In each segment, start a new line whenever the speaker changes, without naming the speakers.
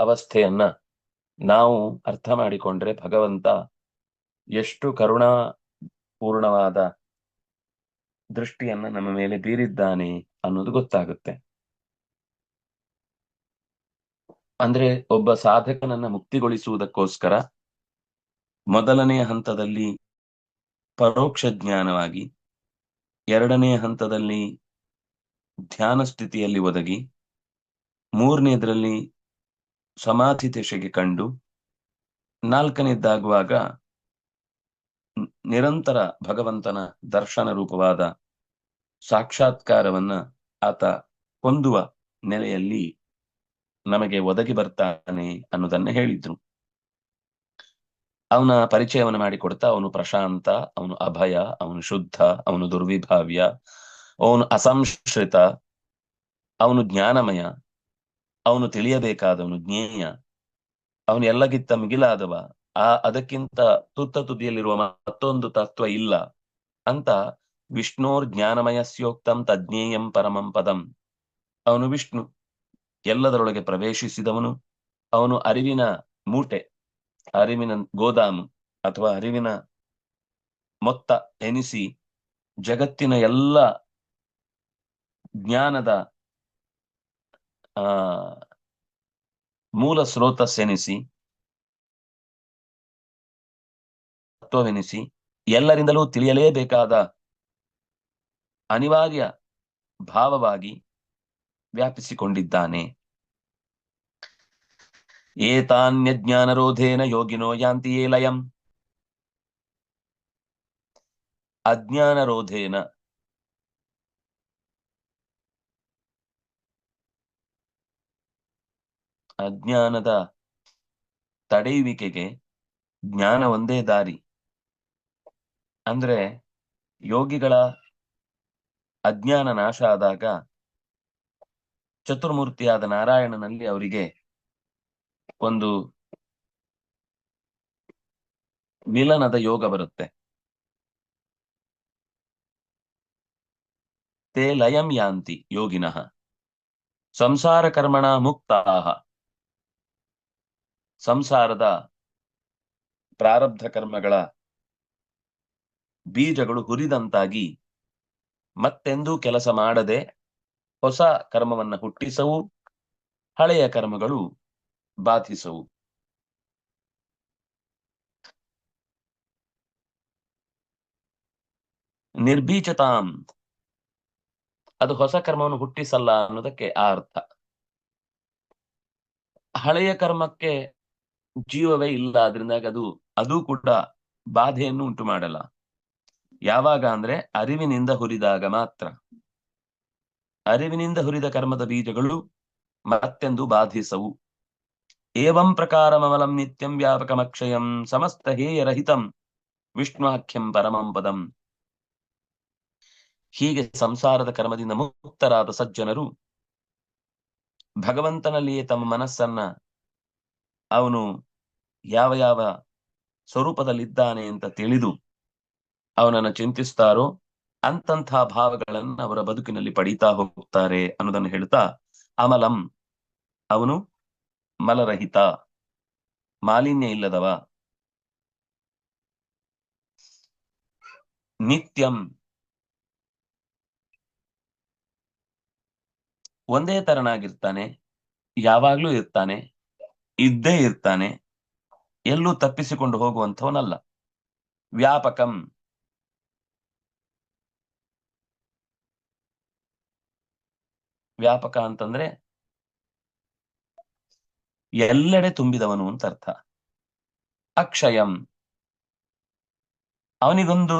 ಅವಸ್ಥೆಯನ್ನ ನಾವು ಅರ್ಥ ಮಾಡಿಕೊಂಡ್ರೆ ಭಗವಂತ ಎಷ್ಟು ಕರುಣಾ ಪೂರ್ಣವಾದ ದೃಷ್ಟಿಯನ್ನ ನಮ್ಮ ಮೇಲೆ ಬೀರಿದ್ದಾನೆ ಅನ್ನೋದು ಗೊತ್ತಾಗುತ್ತೆ. ಅಂದ್ರೆ ಒಬ್ಬ ಸಾಧಕನನ್ನ ಮುಕ್ತಿಗೊಳಿಸುವುದಕ್ಕೋಸ್ಕರ ಮೊದಲನೆಯ ಹಂತದಲ್ಲಿ ಪರೋಕ್ಷ ಜ್ಞಾನವಾಗಿ, ಎರಡನೇ ಹಂತದಲ್ಲಿ ಧ್ಯಾನ ಸ್ಥಿತಿಯಲ್ಲಿ ಒದಗಿ, ಮೂರನೇದ್ರಲ್ಲಿ ಸಮಾಧಿ ದಶೆಗೆ ಕಂಡು ನಾಲ್ಕನೇದ್ದಾಗುವಾಗ ನಿರಂತರ ಭಗವಂತನ ದರ್ಶನ ರೂಪವಾದ ಸಾಕ್ಷಾತ್ಕಾರವನ್ನ ಆತ ಹೊಂದುವ ನೆಲೆಯಲ್ಲಿ ನಮಗೆ ಒದಗಿ ಬರ್ತಾನೆ ಅನ್ನೋದನ್ನ ಹೇಳಿದ್ರು. ಅವನ ಪರಿಚಯವನ್ನು ಮಾಡಿಕೊಡ್ತಾ ಅವನು ಪ್ರಶಾಂತ, ಅವನು ಅಭಯ, ಅವನು ಶುದ್ಧ, ಅವನು ದುರ್ವಿಭಾವ್ಯ, ಅವನು ಅಸಂಶ್ರಿತ, ಅವನು ಜ್ಞಾನಮಯ ಅವನು ತಿಳಿಯಬೇಕಾದವನು ಜ್ಞೇಯ. ಅವನು ಎಲ್ಲಗಿತ್ತ ಮಿಗಿಲಾದವ. ಆ ಅದಕ್ಕಿಂತ ತುತ್ತ ತುದಿಯಲ್ಲಿರುವ ಮತ್ತೊಂದು ತತ್ವ ಇಲ್ಲ. ಅಂತ ವಿಷ್ಣೋರ್ ಜ್ಞಾನಮಯಸ್ಯೋಕ್ತಂ ತಜ್ಞೇಯಂ ಪರಮಂ ಪದಂ. ಅವನು ವಿಷ್ಣು. ಎಲ್ಲದರೊಳಗೆ ಪ್ರವೇಶಿಸಿದವನು. ಅವನು ಅರಿವಿನ ಮೂಟೆ, ಅರಿವಿನ ಗೋದಾಮು ಅಥವಾ ಅರಿವಿನ ಮೊತ್ತ ಎನಿಸಿ ಜಗತ್ತಿನ ಎಲ್ಲ ಜ್ಞಾನದ ಆ, ಮೂಲ ಸ್ರೋತಸ್ಸೆನಿಸಿ ತತ್ವವೆನಿಸಿ ಎಲ್ಲರಿಂದಲೂ ತಿಳಿಯಲೇಬೇಕಾದ ಅನಿವಾರ್ಯ ಭಾವವಾಗಿ ವ್ಯಾಪಿಸಿಕೊಂಡಿದ್ದಾನೆ. ಏತಾನ್ಯಜ್ಞಾನರೋಧೇನ ಯೋಗಿನೋ ಯಾಂತಿ ಯೇ ಲಯಂ ಅಜ್ಞಾನರೋಧೇನ ಅಜ್ಞಾನದ ತಡೆಯುವಿಕೆಗೆ ಜ್ಞಾನ ಒಂದೇ ದಾರಿ. ಅಂದ್ರೆ ಯೋಗಿಗಳ ಅಜ್ಞಾನ ನಾಶ ಆದಾಗ ಚತುರ್ಮೂರ್ತಿಯಾದ ನಾರಾಯಣನಲ್ಲಿ ಅವರಿಗೆ ಒಂದು ಮಿಲನದ ಯೋಗ ಬರುತ್ತೆ. ತೇ ಲಯಂ ಯಾಂತಿ ಯೋಗಿನಃ. ಸಂಸಾರ ಕರ್ಮಣ ಮುಕ್ತಾಹ. ಸಂಸಾರದ ಪ್ರಾರಬ್ಧ ಕರ್ಮಗಳ ಬೀಜಗಳು ಹುರಿದಂತಾಗಿ ಮತ್ತೆಂದೂ ಕೆಲಸ ಮಾಡದೆ ಹೊಸ ಕರ್ಮವನ್ನು ಹುಟ್ಟಿಸವು, ಹಳೆಯ ಕರ್ಮಗಳು ಬಾಧಿಸವು. ನಿರ್ಬೀಜತಾಂ. ಅದು ಹೊಸ ಕರ್ಮವನ್ನು ಹುಟ್ಟಿಸಲ್ಲ ಅನ್ನೋದಕ್ಕೆ ಆ ಅರ್ಥ. ಹಳೆಯ ಕರ್ಮಕ್ಕೆ ಜೀವವೇ ಇಲ್ಲ ಅದರಿಂದಾಗಿ ಅದು ಅದು ಕೂಡ ಬಾಧೆಯನ್ನು ಉಂಟು ಮಾಡಲ್ಲ ಯಾವಾಗ ಅಂದ್ರೆ ಅರಿವಿನಿಂದ ಹುರಿದಾಗ ಮಾತ್ರ. ಅರಿವಿನಿಂದ ಹುರಿದ ಕರ್ಮದ ಬೀಜಗಳು ಮತ್ತೆಂದು ಬಾಧಿಸವು. ಏವಂ ಪ್ರಕಾರಮಮಲಂ ನಿತ್ಯಂ ವ್ಯಾಪಕಮಕ್ಷಯಂ ಸಮಸ್ತ ಹೇಯರಹಿತಂ ವಿಷ್ಣುವಾಖ್ಯಂ ಪರಮಂ ಪದಂ. ಹೀಗೆ ಸಂಸಾರದ ಕರ್ಮದಿಂದ ಮುಕ್ತರಾದ ಸಜ್ಜನರು ಭಗವಂತನಲ್ಲಿಯೇ ತಮ್ಮ ಮನಸ್ಸನ್ನ ಅವನು ಯಾವ ಯಾವ ಸ್ವರೂಪದಲ್ಲಿದ್ದಾನೆ ಅಂತ ತಿಳಿದು ಅವನನ್ನು ಚಿಂತಿಸ್ತಾರೋ ಅಂತಂಥ ಭಾವಗಳನ್ನ ಅವರ ಬದುಕಿನಲ್ಲಿ ಪಡೀತಾ ಹೋಗ್ತಾರೆ ಅನ್ನೋದನ್ನು ಹೇಳ್ತಾ ಅಮಲಂ. ಅವನು ಮಲರಹಿತ, ಮಾಲಿನ್ಯ ಇಲ್ಲದವ. ನಿತ್ಯಂ. ಒಂದೇ ತರನಾಗಿರ್ತಾನೆ, ಯಾವಾಗ್ಲೂ ಇರ್ತಾನೆ ಇದ್ದೇ ಇರ್ತಾನೆ, ಎಲ್ಲೂ ತಪ್ಪಿಸಿಕೊಂಡು ಹೋಗುವಂಥವನಲ್ಲ. ವ್ಯಾಪಕಂ. ವ್ಯಾಪಕ ಅಂತಂದ್ರೆ ಎಲ್ಲೆಡೆ ತುಂಬಿದವನು ಅಂತ ಅರ್ಥ. ಅಕ್ಷಯಂ. ಅವನಿಗೊಂದು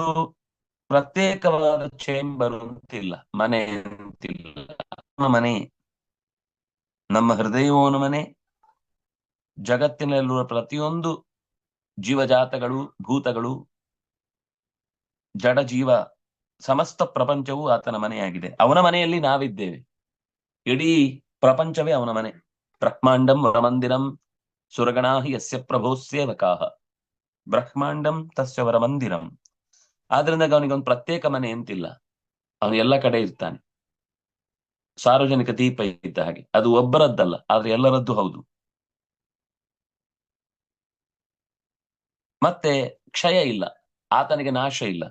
ಪ್ರತ್ಯೇಕವಾದ ಚೇಂಬರ್ ಅಂತಿಲ್ಲ, ಮನೆ ಅಂತಿಲ್ಲ. ಮನೆ, ನಮ್ಮ ಹೃದಯವೋನ ಮನೆ ಜಗತ್ತಿನಲ್ಲಿರುವ ಪ್ರತಿಯೊಂದು ಜೀವಜಾತಗಳು, ಭೂತಗಳು ಜಡ ಜೀವ ಸಮಸ್ತ ಪ್ರಪಂಚವೂ ಆತನ ಮನೆಯಾಗಿದೆ. ಅವನ ಮನೆಯಲ್ಲಿ ನಾವಿದ್ದೇವೆ. ಇಡೀ ಪ್ರಪಂಚವೇ ಅವನ ಮನೆ. ಬ್ರಹ್ಮಾಂಡಂ ವರಮಂದಿರಂ ಸುರಗಣಾಹಿ ಯಸ್ಯ ಪ್ರಭೋಸ್ಯೇವಕಾಹ ಬ್ರಹ್ಮಾಂಡಂ ತಸ್ಯ ವರಮಂದಿರಂ. ಆದ್ರಿಂದ ಅವನಿಗೊಂದು ಪ್ರತ್ಯೇಕ ಮನೆ ಅಂತಿಲ್ಲ ಅವನು ಎಲ್ಲ ಕಡೆ ಇರ್ತಾನೆ. ಸಾರ್ವಜನಿಕ ದೀಪ ಇದ್ದ ಹಾಗೆ. ಅದು ಒಬ್ಬರದ್ದಲ್ಲ, ಆದ್ರೆ ಎಲ್ಲರದ್ದು ಹೌದು. ಮತ್ತೆ ಕ್ಷಯ ಇಲ್ಲ. ಆತನಿಗೆ ನಾಶ ಇಲ್ಲ.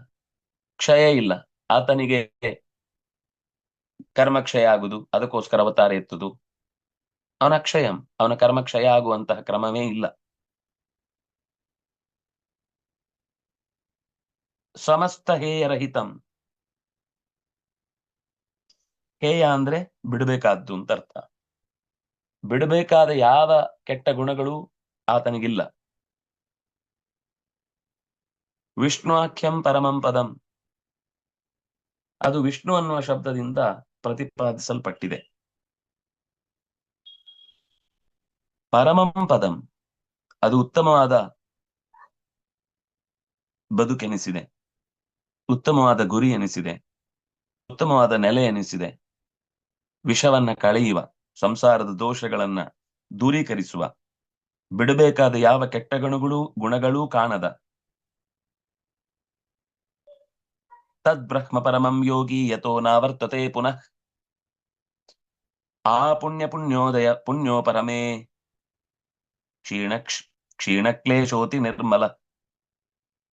ಕ್ಷಯ ಇಲ್ಲ. ಆತನಿಗೆ ಕರ್ಮಕ್ಷಯ ಆಗುದು. ಅದಕ್ಕೋಸ್ಕರ ಅವತಾರ ಎತ್ತುದು. ಅವನ ಅಕ್ಷಯಂ ಅವನ ಕರ್ಮಕ್ಷಯ ಆಗುವಂತಹ ಕ್ರಮವೇ ಇಲ್ಲ. ಸಮಸ್ತ ಹೇಯರಹಿತಂ ಹೇಯ ಅಂದ್ರೆ ಬಿಡಬೇಕಾದ್ದು ಅಂತ ಅರ್ಥ. ಬಿಡಬೇಕಾದ ಯಾವ ಕೆಟ್ಟ ಗುಣಗಳು ಆತನಿಗಿಲ್ಲ. ವಿಷ್ಣುವಾಖ್ಯಂ ಪರಮಂ ಪದಂ. ಅದು ವಿಷ್ಣು ಅನ್ನುವ ಶಬ್ದದಿಂದ ಪ್ರತಿಪಾದಿಸಲ್ಪಟ್ಟಿದೆ. ಪರಮಂ ಪದಂ. ಅದು ಉತ್ತಮವಾದ ಬದುಕೆನಿಸಿದೆ. ಉತ್ತಮವಾದ ಗುರಿ ಎನಿಸಿದೆ. ಉತ್ತಮವಾದ ನೆಲೆ ಎನಿಸಿದೆ. ವಿಷವನ್ನ ಕಳೆಯುವ, ಸಂಸಾರದ ದೋಷಗಳನ್ನ ದೂರೀಕರಿಸುವ, ಬಿಡಬೇಕಾದ ಯಾವ ಕೆಟ್ಟ ಗುಣಗಳು, ಗುಣಗಳೂ ಕಾಣದ ತದ್ಬ್ರಹ್ಮ ಪರಮಂ ಯೋಗಿ ಯತೋ ನಾವರ್ತತೆ ಪುನಃ ಆ ಪುಣ್ಯ ಪುಣ್ಯೋದಯ ಪುಣ್ಯೋ ಪರಮೇ ಕ್ಷೀಣ ಕ್ಷೀಣಕ್ಲೇಶೋತಿ ನಿರ್ಮಲ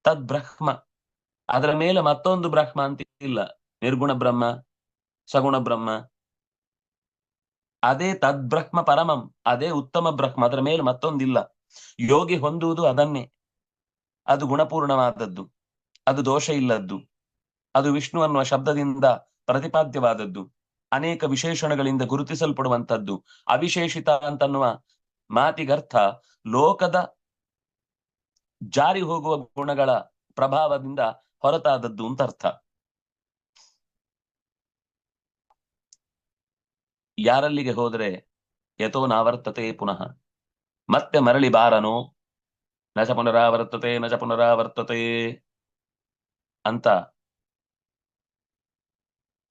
ತದ್ಬ್ರಹ್ಮ ಅದರ ಮೇಲೆ ಮತ್ತೊಂದು ಬ್ರಹ್ಮ ಅಂತ ಇಲ್ಲ ನಿರ್ಗುಣ ಬ್ರಹ್ಮ, ಸಗುಣ ಬ್ರಹ್ಮ। ಅದೇ ತದ್ಬ್ರಹ್ಮ ಪರಮಂ, ಅದೇ ಉತ್ತಮ ಬ್ರಹ್ಮ, ಅದರ ಮೇಲೆ ಮತ್ತೊಂದಿಲ್ಲ। ಯೋಗಿ ಹೊಂದುವುದು ಅದನ್ನೇ, ಅದು ಗುಣಪೂರ್ಣವಾದದ್ದು, ಅದು ದೋಷ ಇಲ್ಲದ್ದು। ಅದು ವಿಷ್ಣು ಅನ್ನುವ ಶಬ್ದದಿಂದ ಪ್ರತಿಪಾದ್ಯವಾದದ್ದು. ಅನೇಕ ವಿಶೇಷಣಗಳಿಂದ ಗುರುತಿಸಲ್ಪಡುವಂತದ್ದು ಅವಿಶೇಷಿತ ಅಂತನ್ನುವ ಮಾತಿಗರ್ಥ ಲೋಕದ ಜಾರಿ ಹೋಗುವ ಗುಣಗಳ ಪ್ರಭಾವದಿಂದ ಹೊರತಾದದ್ದು ಅಂತ ಅರ್ಥ ಯಾರಲ್ಲಿಗೆ ಹೋದರೆ ಯಥೋ ನಾವರ್ತತೆ ಪುನಃ. ಮತ್ತೆ ಮರಳಿ ಬಾರನು. ನಜ ಪುನರಾವರ್ತತೆ ನಜ ಪುನರಾವರ್ತತೆ ಅಂತ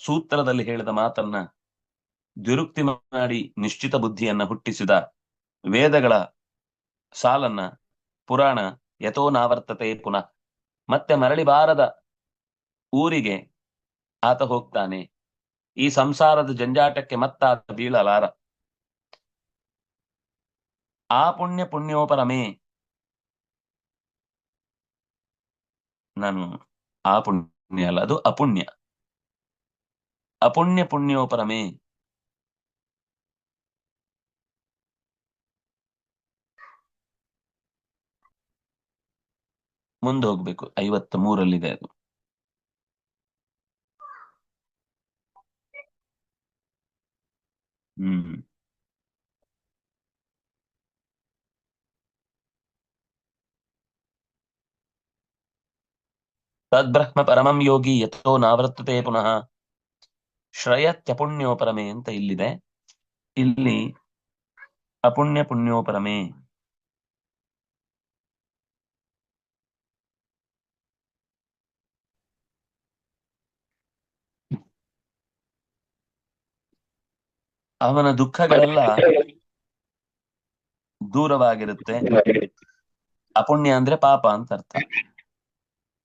ಸೂತ್ರದಲ್ಲಿ ಹೇಳಿದ ಮಾತನ್ನ ದುರುಕ್ತಿ ಮಾಡಿ ನಿಶ್ಚಿತ ಬುದ್ಧಿಯನ್ನ ಹುಟ್ಟಿಸಿದ ವೇದಗಳ ಸಾಲನ್ನ ಪುರಾಣ ಯಥೋನಾವರ್ತತೆ ಪುನಃ ಮತ್ತೆ ಮರಳಿ ಬಾರದ ಊರಿಗೆ ಆತ ಹೋಗ್ತಾನೆ. ಈ ಸಂಸಾರದ ಜಂಜಾಟಕ್ಕೆ ಮತ್ತಾತ ಬೀಳಲಾರ ಆ ಪುಣ್ಯ ಪುಣ್ಯೋಪರಮೇ ನಾನು ಆ ಪುಣ್ಯ ಅಲ್ಲ, ಅದು ಅಪುಣ್ಯ. ಅಪುಣ್ಯ ಪುಣ್ಯೋಪರಮೇ ಮುಂದೆ ಹೋಗ್ಬೇಕು ಐವತ್ತ ಮೂರಲ್ಲಿದೆ ಅದು. ಹ್ಮ್ ತದ್ಬ್ರಹ್ಮ ಪರಮಂ ಯೋಗಿ ಯಥೋ ನಾವರ್ತತೆ ಪುನಃ. ಶ್ರಯತ್ಯಪುಣ್ಯೋಪರಮೆ ಅಂತ ಇಲ್ಲಿದೆ. ಇಲ್ಲಿ ಅಪುಣ್ಯ ಪುಣ್ಯೋಪರಮೆ ಅವನ ದುಃಖಗಳೆಲ್ಲ ದೂರವಾಗಿರುತ್ತೆ. ಅಪುಣ್ಯ ಅಂದ್ರೆ ಪಾಪ ಅಂತ ಅರ್ಥ.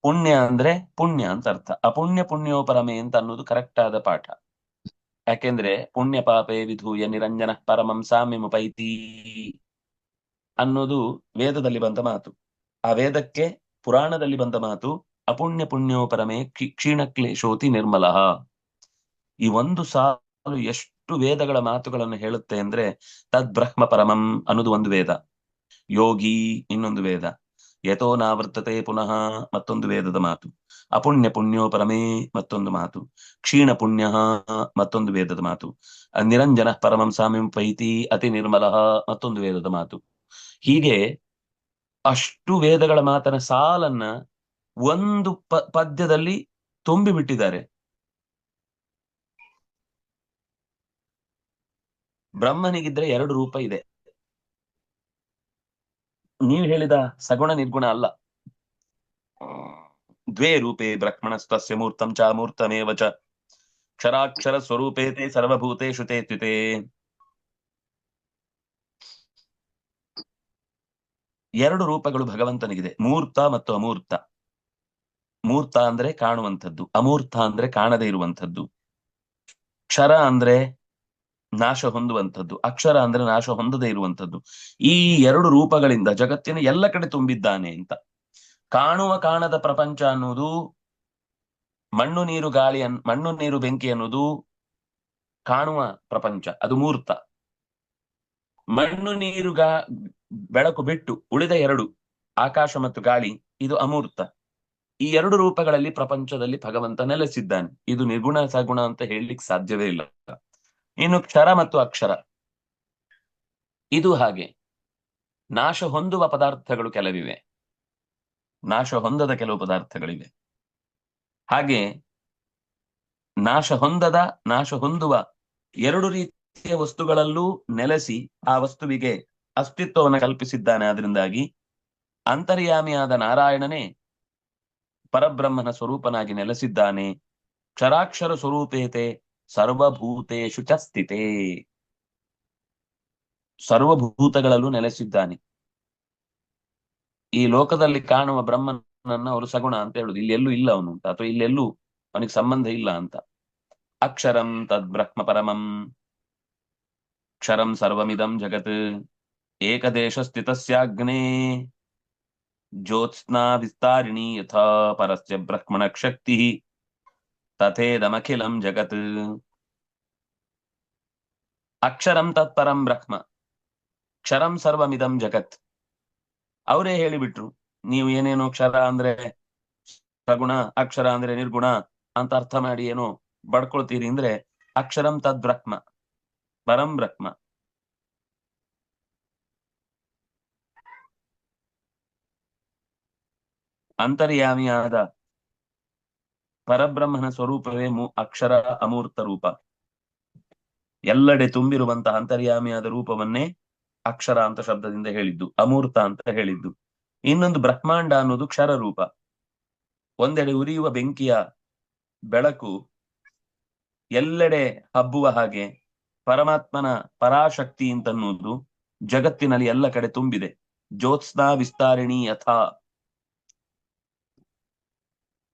ಪುಣ್ಯ ಅಂದ್ರೆ ಪುಣ್ಯ ಅಂತ ಅರ್ಥ. ಅಪುಣ್ಯ ಪುಣ್ಯೋಪರಮೆ ಅಂತ ಅನ್ನೋದು ಕರೆಕ್ಟ್ ಆದ ಪಾಠ. ಯಾಕೆಂದ್ರೆ ಪುಣ್ಯ ಪಾಪೇ ವಿಧೂಯ ನಿರಂಜನ ಪರಮಂ ಸಾಮ್ಯಮುಪೈತಿ ಅನ್ನೋದು ವೇದದಲ್ಲಿ ಬಂದ ಮಾತು. ಆ ವೇದಕ್ಕೆ ಪುರಾಣದಲ್ಲಿ ಬಂದ ಮಾತು, ಅಪುಣ್ಯ ಪುಣ್ಯೋಪರಮೆ ಕ್ಷೀಣ ಕ್ಲೇಶೋತಿ ನಿರ್ಮಲ. ಈ ಒಂದು ಸಾಲು ಎಷ್ಟು ವೇದಗಳ ಮಾತುಗಳನ್ನು ಹೇಳುತ್ತೆ ಅಂದ್ರೆ ತದ್ ಬ್ರಹ್ಮ ಪರಮಂ ಅನ್ನೋದು ಒಂದು ವೇದ. ಯೋಗಿ ಇನ್ನೊಂದು ವೇದ. ಯಥೋ ನಾವರ್ತತೆ ಪುನಃ ಮತ್ತೊಂದು ವೇದದ ಮಾತು ಅಪುಣ್ಯ ಪುಣ್ಯೋ ಪರಮೇ ಮತ್ತೊಂದು ಮಾತು ಕ್ಷೀಣ ಪುಣ್ಯ ಮತ್ತೊಂದು ವೇದದ ಮಾತು ನಿರಂಜನ ಪರಮಂ ಸಾಮ್ಯಂ ಪೈತಿ ಅತಿ ನಿರ್ಮಲ ಮತ್ತೊಂದು ವೇದದ ಮಾತು ಹೀಗೆ ಅಷ್ಟು ವೇದಗಳ ಮಾತನ ಸಾಲನ್ನ ಒಂದು ಪ, ಪದ್ಯದಲ್ಲಿ ತುಂಬಿ ಬಿಟ್ಟಿದ್ದಾರೆ ಬ್ರಹ್ಮನಿಗಿದ್ರೆ ಎರಡು ರೂಪ ಇದೆ. ನೀವು ಹೇಳಿದ ಸಗುಣ ನಿರ್ಗುಣ ಅಲ್ಲ. ದ್ವೇ ರೂಪೇ ಬ್ರಹ್ಮಣಸ್ತಸ್ಯ ಮೂರ್ತಂ ಚ ಮೂರ್ತಮೇವ ಚ. ಕ್ಷರಾಕ್ಷರ ಸ್ವರೂಪೇ ತೇ ಸರ್ವಭೂತೇಷು ತೇ ತ್ಯುತೆ. ಎರಡು ರೂಪಗಳು ಭಗವಂತನಿಗಿದೆ. ಮೂರ್ತ ಮತ್ತು ಅಮೂರ್ತ. ಮೂರ್ತ ಅಂದ್ರೆ ಕಾಣುವಂಥದ್ದು. ಅಮೂರ್ತ ಅಂದ್ರೆ ಕಾಣದೇ ಇರುವಂಥದ್ದು. ಕ್ಷರ ಅಂದ್ರೆ ನಾಶ ಹೊಂದುವಂಥದ್ದು, ಅಕ್ಷರ ಅಂದ್ರೆ ನಾಶ ಹೊಂದದೇ ಇರುವಂಥದ್ದು. ಈ ಎರಡು ರೂಪಗಳಿಂದ ಜಗತ್ತಿನ ಎಲ್ಲ ಕಡೆ ತುಂಬಿದ್ದಾನೆ ಅಂತ. ಕಾಣುವ ಕಾಣದ ಪ್ರಪಂಚ ಅನ್ನುವುದು ಮಣ್ಣು, ನೀರು, ಗಾಳಿ ಮಣ್ಣು, ನೀರು, ಬೆಂಕಿ ಅನ್ನುವುದು ಕಾಣುವ ಪ್ರಪಂಚ. ಅದು ಮೂರ್ತ. ಮಣ್ಣು, ನೀರು, ಗಾ, ಬೆಳಕು ಬಿಟ್ಟು ಉಳಿದ ಎರಡು, ಆಕಾಶ ಮತ್ತು ಗಾಳಿ, ಇದು ಅಮೂರ್ತ. ಈ ಎರಡು ರೂಪಗಳಲ್ಲಿ ಪ್ರಪಂಚದಲ್ಲಿ ಭಗವಂತ ನೆಲೆಸಿದ್ದಾನೆ. ಇದು ನಿರ್ಗುಣ ಸಗುಣ ಅಂತ ಹೇಳಲಿಕ್ಕೆ ಸಾಧ್ಯವೇ ಇಲ್ಲ. ಇನ್ನು ಕ್ಷರ ಮತ್ತು ಅಕ್ಷರ. ಇದು ಹಾಗೆ. ನಾಶ ಹೊಂದುವ ಪದಾರ್ಥಗಳು ಕೆಲವಿವೆ. ನಾಶ ಹೊಂದದ ಕೆಲವು ಪದಾರ್ಥಗಳಿವೆ. ಹಾಗೆ ನಾಶ ಹೊಂದದ, ನಾಶ ಹೊಂದುವ ಎರಡು ರೀತಿಯ ವಸ್ತುಗಳಲ್ಲೂ ನೆಲೆಸಿ ಆ ವಸ್ತುವಿಗೆ ಅಸ್ತಿತ್ವವನ್ನು ಕಲ್ಪಿಸಿದ್ದಾನೆ. ಅದರಿಂದಾಗಿ ಅಂತರ್ಯಾಮಿಯಾದ ನಾರಾಯಣನೇ ಪರಬ್ರಹ್ಮನ ಸ್ವರೂಪನಾಗಿ ನೆಲೆಸಿದ್ದಾನೆ. ಕ್ಷರಾಕ್ಷರ ಸ್ವರೂಪೇತೆ ಸರ್ವಭೂತೇಶು ಚ ಸ್ಥಿತೇ. ಸರ್ವಭೂತಗಳಲ್ಲೂ ನೆಲೆಸಿದ್ದಾನೆ. ಈ ಲೋಕದಲ್ಲಿ ಕಾಣುವ ಬ್ರಹ್ಮನನ್ನ ಅವರು ಸಗುಣ ಅಂತ ಹೇಳುದು. ಇಲ್ಲೆಲ್ಲೂ ಇಲ್ಲ ಅವನು ಅಂತ, ಅಥವಾ ಇಲ್ಲೆಲ್ಲೂ ಅವನಿಗೆ ಸಂಬಂಧ ಇಲ್ಲ ಅಂತ. ಅಕ್ಷರಂ ತದ್ ಬ್ರಹ್ಮ ಪರಮಂ. ಕ್ಷರಂ ಸರ್ವಮಿದಂ ಜಗತ್. ಏಕದೇಶ ಸ್ಥಿತಸ್ಯಾಗ್ನೇ. ಜ್ಯೋತ್ಸ್ನಾ ವಿಸ್ತಾರಿಣಿ ಯಥಾ ಪರಸ್ಯ ಬ್ರಹ್ಮಣ ಶಕ್ತಿ ತಥೇದಮಖಿಲಂ ಜಗತ್ ಅಕ್ಷರಂ ತತ್ಪರಂ ಬ್ರಹ್ಮ ಕ್ಷರಂ ಸರ್ವಮಿದಂ ಜಗತ್ ಅವರೇ ಹೇಳಿಬಿಟ್ರು, ನೀವು ಏನೇನೋ ಕ್ಷರ ಅಂದ್ರೆ ಸಗುಣ, ಅಕ್ಷರ ಅಂದ್ರೆ ನಿರ್ಗುಣ ಅಂತ ಅರ್ಥ ಮಾಡಿ ಏನೋ ಬಡ್ಕೊಳ್ತೀರಿ ಅಂದ್ರೆ ಅಕ್ಷರಂ ತದ್ ಬ್ರಹ್ಮ, ಪರಂ ಬ್ರಹ್ಮ. ಅಂತರ್ಯಾಮಿಯಾದ ಪರಬ್ರಹ್ಮನ ಸ್ವರೂಪವೇ ಮು ಅಕ್ಷರ ಅಮೂರ್ತ ರೂಪ. ಎಲ್ಲೆಡೆ ತುಂಬಿರುವಂತಹ ಅಂತರ್ಯಾಮಿಯಾದ ರೂಪವನ್ನೇ ಅಕ್ಷರ ಅಂತ ಶಬ್ದದಿಂದ ಹೇಳಿದ್ದು, ಅಮೂರ್ತ ಅಂತ ಹೇಳಿದ್ದು. ಇನ್ನೊಂದು ಬ್ರಹ್ಮಾಂಡ ಅನ್ನೋದು ಕ್ಷರ ರೂಪ. ಒಂದೆಡೆ ಉರಿಯುವ ಬೆಂಕಿಯ ಬೆಳಕು ಎಲ್ಲೆಡೆ ಹಬ್ಬುವ ಹಾಗೆ ಪರಮಾತ್ಮನ ಪರಾಶಕ್ತಿ ಅಂತನ್ನುವುದು ಜಗತ್ತಿನಲ್ಲಿ ಎಲ್ಲ ಕಡೆ ತುಂಬಿದೆ. ಜ್ಯೋತ್ಸ್ನಾ ವಿಸ್ತಾರಿಣಿ ಯಥಾ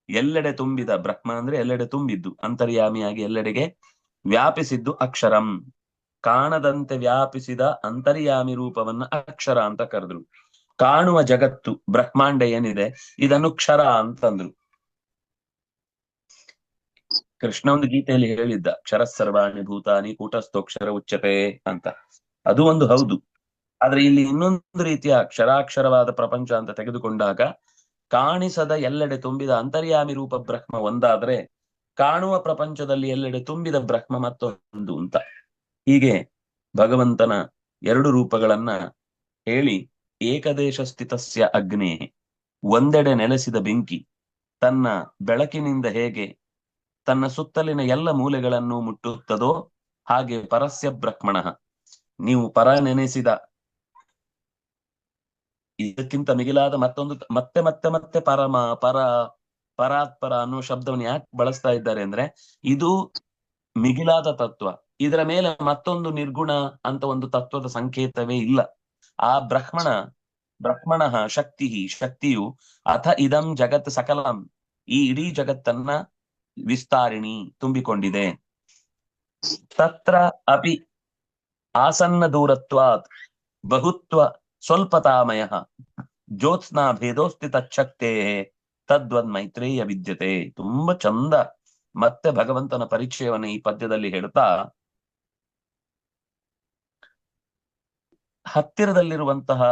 ಎಲ್ಲೆಡೆ ತುಂಬಿದ ಬ್ರಹ್ಮ ಅಂದ್ರೆ ಎಲ್ಲೆಡೆ ತುಂಬಿದ್ದು, ಅಂತರ್ಯಾಮಿಯಾಗಿ ಎಲ್ಲೆಡೆಗೆ ವ್ಯಾಪಿಸಿದ್ದು ಅಕ್ಷರಂ. ಕಾಣದಂತೆ ವ್ಯಾಪಿಸಿದ ಅಂತರ್ಯಾಮಿ ರೂಪವನ್ನ ಅಕ್ಷರ ಅಂತ ಕರೆದ್ರು. ಕಾಣುವ ಜಗತ್ತು ಬ್ರಹ್ಮಾಂಡ ಏನಿದೆ, ಇದನ್ನು ಕ್ಷರ ಅಂತಂದ್ರು. ಕೃಷ್ಣ ಒಂದು ಗೀತೆಯಲ್ಲಿ ಹೇಳಿದ್ದ, ಕ್ಷರ ಸರ್ವಾಣಿ ಭೂತಾನಿ ಕೂಟಸ್ಥೋಕ್ಷರ ಉಚ್ಚತೆ ಅಂತ. ಅದು ಒಂದು ಹೌದು. ಆದ್ರೆ ಇಲ್ಲಿ ಇನ್ನೊಂದು ರೀತಿಯ ಅಕ್ಷರಾಕ್ಷರವಾದ ಪ್ರಪಂಚ ಅಂತ ತೆಗೆದುಕೊಂಡಾಗ ಕಾಣಿಸದ ಎಲ್ಲೆಡೆ ತುಂಬಿದ ಅಂತರ್ಯಾಮಿ ರೂಪ ಬ್ರಹ್ಮ ಒಂದಾದ್ರೆ ಕಾಣುವ ಪ್ರಪಂಚದಲ್ಲಿ ಎಲ್ಲೆಡೆ ತುಂಬಿದ ಬ್ರಹ್ಮ ಮತ್ತೊಂದು ಅಂತ. ಹೀಗೆ ಭಗವಂತನ ಎರಡು ರೂಪಗಳನ್ನ ಹೇಳಿ ಏಕದೇಶ ಸ್ಥಿತಸ್ಯ ಅಗ್ನಿ ಒಂದೆಡೆ ನೆಲೆಸಿದ ಬೆಂಕಿ ತನ್ನ ಬೆಳಕಿನಿಂದ ಹೇಗೆ ತನ್ನ ಸುತ್ತಲಿನ ಎಲ್ಲ ಮೂಲೆಗಳನ್ನು ಮುಟ್ಟುತ್ತದೋ ಹಾಗೆ ಪರಸ್ಯ ಬ್ರಹ್ಮಣ. ನೀವು ಪರ ನೆನೆಸಿದ ಇದಕ್ಕಿಂತ ಮಿಗಿಲಾದ ಮತ್ತೊಂದು ಮತ್ತೆ ಮತ್ತೆ ಮತ್ತೆ ಪರಮ, ಪರ, ಪರಾತ್ಪರ ಅನ್ನೋ ಶಬ್ದವನ್ನು ಯಾಕೆ ಬಳಸ್ತಾ ಇದ್ದಾರೆ ಅಂದ್ರೆ ಇದು ಮಿಗಿಲಾದ ತತ್ವ. ಇದರ ಮೇಲೆ ಮತ್ತೊಂದು ನಿರ್ಗುಣ ಅಂತ ಒಂದು ತತ್ವದ ಸಂಕೇತವೇ ಇಲ್ಲ. ಆ ಬ್ರಹ್ಮಣ ಬ್ರಹ್ಮಣ ಶಕ್ತಿ ಶಕ್ತಿಯು ಅಥ ಇದಂ ಜಗತ್ ಸಕಲಂ, ಈ ಇಡೀ ಜಗತ್ತನ್ನ ವಿಸ್ತಾರಿಣಿ, ತುಂಬಿಕೊಂಡಿದೆ. ತತ್ರ ಅಪಿ ಆಸನ್ನ ದೂರತ್ವಾತ್, ಬಹುತ್ವ ಸ್ವಲ್ಪತಾಮಯ. ಜ್ಯೋತ್ಸ್ನ ಭೇದೋಸ್ತಿ ತಚ್ಛಕ್ತೇ ತದ್ವನ್ ಮೈತ್ರೇಯ ವಿದ್ಯತೆ. ತುಂಬಾ ಚಂದ. ಮತ್ತೆ ಭಗವಂತನ ಪರಿಚಯವನ್ನು ಈ ಪದ್ಯದಲ್ಲಿ ಹೇಳ್ತಾ ಹತ್ತಿರದಲ್ಲಿರುವಂತಹ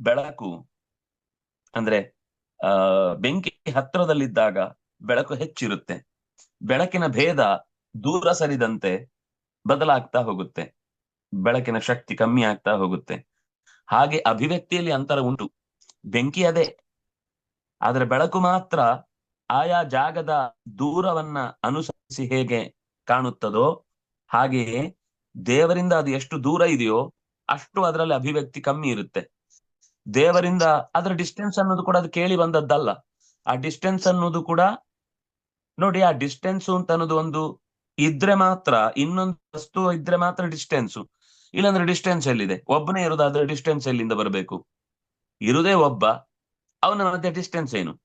ಬೆಳಕು, ಅಂದ್ರೆ, ಆ, ಬೆಂಕಿ ಹತ್ತಿರದಲ್ಲಿದ್ದಾಗ ಬೆಳಕು ಹೆಚ್ಚಿರುತ್ತೆ. ಬೆಳಕಿನ ಭೇದ ದೂರ ಸರಿದಂತೆ ಬದಲಾಗ್ತಾ ಹೋಗುತ್ತೆ. ಬೆಳಕಿನ ಶಕ್ತಿ ಕಮ್ಮಿ ಆಗ್ತಾ ಹೋಗುತ್ತೆ. ಹಾಗೆ ಅಭಿವ್ಯಕ್ತಿಯಲ್ಲಿ ಅಂತರ ಉಂಟು. ಬೆಂಕಿ ಅದೇ. ಆದ್ರೆ ಬೆಳಕು ಮಾತ್ರ ಆಯಾ ಜಾಗದ ದೂರವನ್ನ ಅನುಸರಿಸಿ ಹೇಗೆ ಕಾಣುತ್ತದೋ ಹಾಗೆಯೇ ದೇವರಿಂದ ಅದು ಎಷ್ಟು ದೂರ ಇದೆಯೋ ಅಷ್ಟು ಅದರಲ್ಲಿ ಅಭಿವ್ಯಕ್ತಿ ಕಮ್ಮಿ ಇರುತ್ತೆ. ದೇವರಿಂದ ಅದರ ಡಿಸ್ಟೆನ್ಸ್ ಅನ್ನೋದು ಕೂಡ ಅದು ಕೇಳಿ ಬಂದದ್ದಲ್ಲ. ಆ ಡಿಸ್ಟೆನ್ಸ್ ಅನ್ನೋದು ಕೂಡ ನೋಡಿ, ಆ ಡಿಸ್ಟೆನ್ಸ್ ಅಂತ ಅನ್ನೋದು ಒಂದು ಇದ್ರೆ ಮಾತ್ರ, ಇನ್ನೊಂದು ವಸ್ತು ಇದ್ರೆ ಮಾತ್ರ ಡಿಸ್ಟೆನ್ಸ್ ಇಲ್ಲಾಂದ್ರೆ ಡಿಸ್ಟೆನ್ಸ್ ಎಲ್ಲಿದೆ? ಒಬ್ಬನೇ ಇರೋದಾದ್ರೆ ಡಿಸ್ಟೆನ್ಸ್ ಎಲ್ಲಿಂದ ಬರಬೇಕು? ಇರುದೇ ಒಬ್ಬ, ಅವನ ಮಧ್ಯೆ ಡಿಸ್ಟೆನ್ಸ್ ಏನು?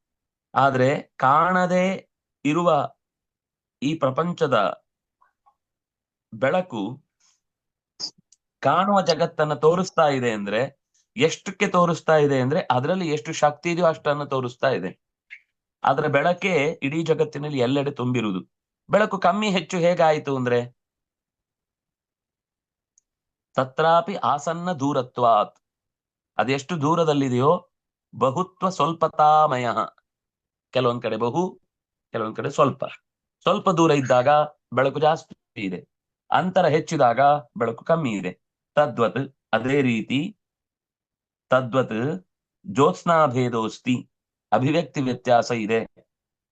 ಆದ್ರೆ ಕಾಣದೆ ಇರುವ ಈ ಪ್ರಪಂಚದ ಬೆಳಕು ಕಾಣುವ ಜಗತ್ತನ್ನ ತೋರಿಸ್ತಾ ಇದೆ ಅಂದ್ರೆ, ಎಷ್ಟಕ್ಕೆ ತೋರಿಸ್ತಾ ಇದೆ ಅಂದ್ರೆ, ಅದರಲ್ಲಿ ಎಷ್ಟು ಶಕ್ತಿ ಇದೆಯೋ ಅಷ್ಟನ್ನು ತೋರಿಸ್ತಾ ಇದೆ. ಆದ್ರೆ ಬೆಳಕೆ ಇಡೀ ಜಗತ್ತಿನಲ್ಲಿ ಎಲ್ಲೆಡೆ ತುಂಬಿರುವುದು. ಬೆಳಕು ಕಮ್ಮಿ ಹೆಚ್ಚು ಹೇಗಾಯಿತು ಅಂದ್ರೆ ತತ್ರಾಪಿ ಆಸನ್ನ ದೂರತ್ವಾತ್. ಅದೆಷ್ಟು ದೂರದಲ್ಲಿದೆಯೋ? ಬಹುತ್ವ ಸ್ವಲ್ಪತಾಮಯ. ಕೆಲವೊಂದ್ ಕಡೆ ಬಹು, ಕೆಲವೊಂದ್ ಕಡೆ ಸ್ವಲ್ಪ. ಸ್ವಲ್ಪ ದೂರ ಇದ್ದಾಗ ಬೆಳಕು ಜಾಸ್ತಿ ಇದೆ. ಅಂತರ ಹೆಚ್ಚಿದಾಗ ಬೆಳಕು ಕಮ್ಮಿ ಇದೆ. ತದ್ವತ್ ಅದೇ ರೀತಿ, ತದ್ವತ್ ಜ್ಯೋತ್ಸ್ನಾ ಭೇದೋಸ್ತಿ ಅಭಿವ್ಯಕ್ತಿ ವ್ಯತ್ಯಾಸ ಇದೆ.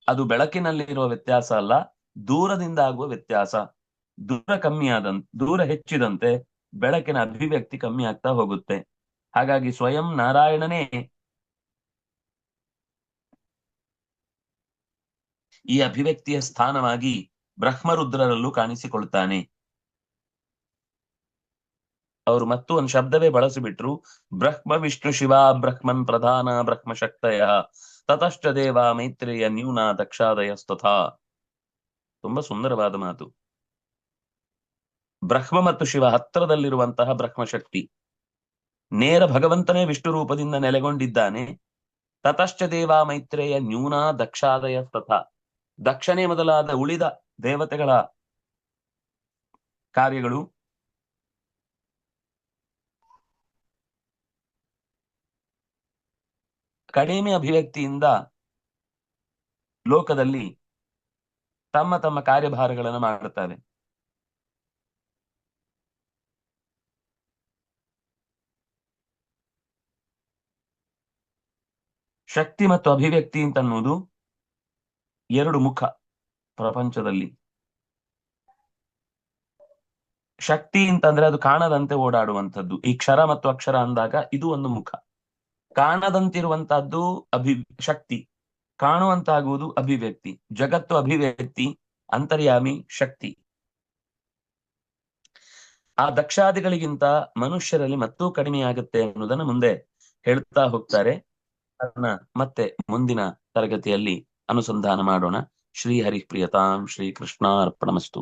ಅದು ಬೆಳಕಿನಲ್ಲಿರುವ ವ್ಯತ್ಯಾಸ ಅಲ್ಲ, ದೂರದಿಂದ ಆಗುವ ವ್ಯತ್ಯಾಸ. ದೂರ ಕಮ್ಮಿ ಆದಂತೆ ದೂರ ಹೆಚ್ಚಿದಂತೆ ಬೆಳಕಿನ ಅಭಿವ್ಯಕ್ತಿ ಕಮ್ಮಿ ಆಗ್ತಾ ಹೋಗುತ್ತೆ. ಹಾಗಾಗಿ ಸ್ವಯಂ ನಾರಾಯಣನೇ ಈ ಅಭಿವ್ಯಕ್ತಿಯ ಸ್ಥಾನವಾಗಿ ಬ್ರಹ್ಮರುದ್ರರಲ್ಲೂ ಕಾಣಿಸಿಕೊಳ್ತಾನೆ. ಅವರು ಮತ್ತು ಒಂದು ಶಬ್ದವೇ ಬಳಸಿಬಿಟ್ರು. ಬ್ರಹ್ಮ ವಿಷ್ಣು ಶಿವ ಬ್ರಹ್ಮನ್ ಪ್ರಧಾನ ಬ್ರಹ್ಮ ಶಕ್ತಯ ತತಶ್ಚ ದೇವ ಮೈತ್ರೇಯ ನ್ಯೂನ ದಕ್ಷಾದಯಸ್ತಥಾ ತುಂಬಾ ಸುಂದರವಾದ ಮಾತು. ಬ್ರಹ್ಮ ಮತ್ತು ಶಿವ ಹತ್ತಿರದಲ್ಲಿರುವಂತಹ ಬ್ರಹ್ಮಶಕ್ತಿ. ನೇರ ಭಗವಂತನೇ ವಿಷ್ಣು ರೂಪದಿಂದ ನೆಲೆಗೊಂಡಿದ್ದಾನೆ. ತತಶ್ಚ ದೇವಾ ಮೈತ್ರೇಯ ನ್ಯೂನಾ ದಕ್ಷಾದಯ ತಥಾ. ದಕ್ಷನೇ ಮೊದಲಾದ ಉಳಿದ ದೇವತೆಗಳ ಕಾರ್ಯಗಳು. ಕಡಿಮೆ ಅಭಿವ್ಯಕ್ತಿಯಿಂದ ಲೋಕದಲ್ಲಿ ತಮ್ಮ ತಮ್ಮ ಕಾರ್ಯಭಾರಗಳನ್ನು ಮಾಡುತ್ತವೆ ಶಕ್ತಿ ಮತ್ತು ಅಭಿವ್ಯಕ್ತಿ ಅಂತ ಅನ್ನೋದು ಎರಡು ಮುಖ ಪ್ರಪಂಚದಲ್ಲಿ. ಶಕ್ತಿ ಅಂತಂದ್ರೆ ಅದು ಕಾಣದಂತೆ ಓಡಾಡುವಂಥದ್ದು. ಈ ಕ್ಷರ ಮತ್ತು ಅಕ್ಷರ ಅಂದಾಗ ಇದು ಒಂದು ಮುಖ. ಕಾಣದಂತಿರುವಂತಹದ್ದು ಅಭಿ, ಶಕ್ತಿ. ಕಾಣುವಂತಾಗುವುದು ಅಭಿವ್ಯಕ್ತಿ. ಜಗತ್ತು ಅಭಿವ್ಯಕ್ತಿ, ಅಂತರ್ಯಾಮಿ, ಶಕ್ತಿ. ಆ ದಕ್ಷಾದಿಗಳಿಗಿಂತ ಮನುಷ್ಯರಲ್ಲಿ ಮತ್ತೂ ಕಡಿಮೆಯಾಗುತ್ತೆ ಅನ್ನೋದನ್ನ ಮುಂದೆ ಹೇಳ್ತಾ ಹೋಗ್ತಾರೆ. ಮತ್ತೆ ಮುಂದಿನ ತರಗತಿಯಲ್ಲಿ ಅನುಸಂಧಾನ ಮಾಡೋಣ. ಶ್ರೀ ಹರಿಪ್ರಿಯತಾಂ ಶ್ರೀ ಕೃಷ್ಣ ಅರ್ಪಣಮಸ್ತು